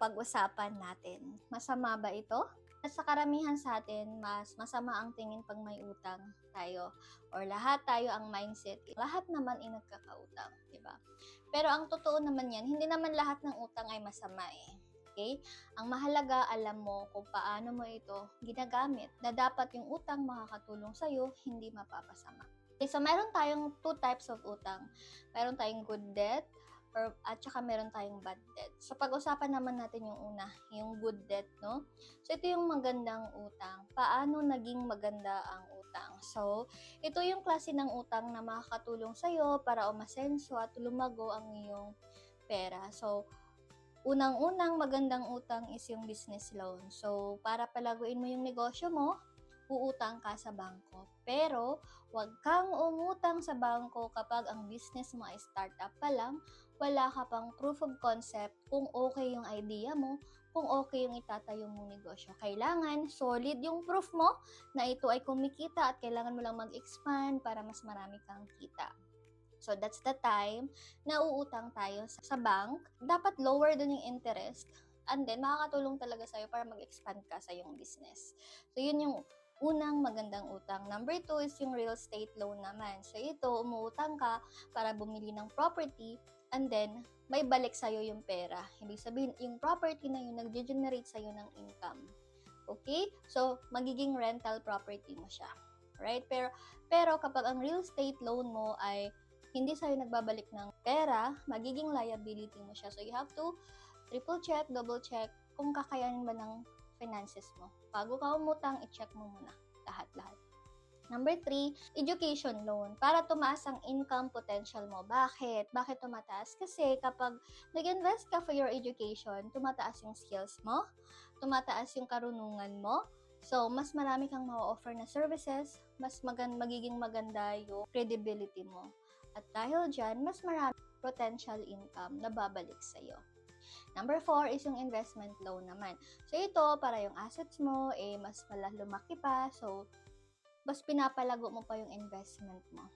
pag-usapan natin. Masama ba ito? At sa karamihan sa atin, mas masama ang tingin pag may utang tayo. Or lahat tayo ang mindset. Lahat naman ay nagkakautang, di ba? Pero ang totoo naman yan, hindi naman lahat ng utang ay masama eh. Okay? Ang mahalaga, alam mo kung paano mo ito ginagamit na dapat yung utang makakatulong sa'yo, hindi mapapasama. Okay, so meron tayong two types of utang. Meron tayong good debt, or, at saka meron tayong bad debt. So, pag-usapan naman natin yung una, yung good debt, no? So, ito yung magandang utang. Paano naging maganda ang utang? So, ito yung klase ng utang na makakatulong sa'yo para umasenso at lumago ang iyong pera. So, unang-unang magandang utang is yung business loan. So, para palaguin mo yung negosyo mo, uutang ka sa bangko. Pero, huwag kang umutang sa bangko kapag ang business mo ay startup pa lang, wala ka pang proof of concept kung okay yung idea mo, kung okay yung itatayo mong negosyo. Kailangan solid yung proof mo na ito ay kumikita at kailangan mo lang mag-expand para mas marami kang kita. So, that's the time na uutang tayo sa bank. Dapat lower dun yung interest and then makakatulong talaga sa'yo para mag-expand ka sa yung business. So, yun yung unang magandang utang. Number two is yung real estate loan naman. So, ito, umuutang ka para bumili ng property and then may balik sa'yo yung pera. Ibig sabihin, yung property na yun nag-generate sa'yo ng income. Okay? So, magiging rental property mo siya. Right? Pero, pero kapag ang real estate loan mo ay hindi sa'yo nagbabalik ng pera, magiging liability mo siya. So, you have to triple check, double check kung kakayanin ba ng finances mo. Bago ka umutang, i-check mo muna lahat-lahat. Number three, education loan. Para tumaas ang income potential mo. Bakit? Bakit tumataas? Kasi kapag nag-invest ka for your education, tumataas yung skills mo, tumataas yung karunungan mo, So, mas marami kang ma-offer na services, mas magan magiging maganda yung credibility mo. At dahil dyan, mas marami potential income na babalik sa'yo. Number four is yung investment loan naman. So, ito, para yung assets mo, eh, mas lumaki pa. So, mas pinapalago mo pa yung investment mo.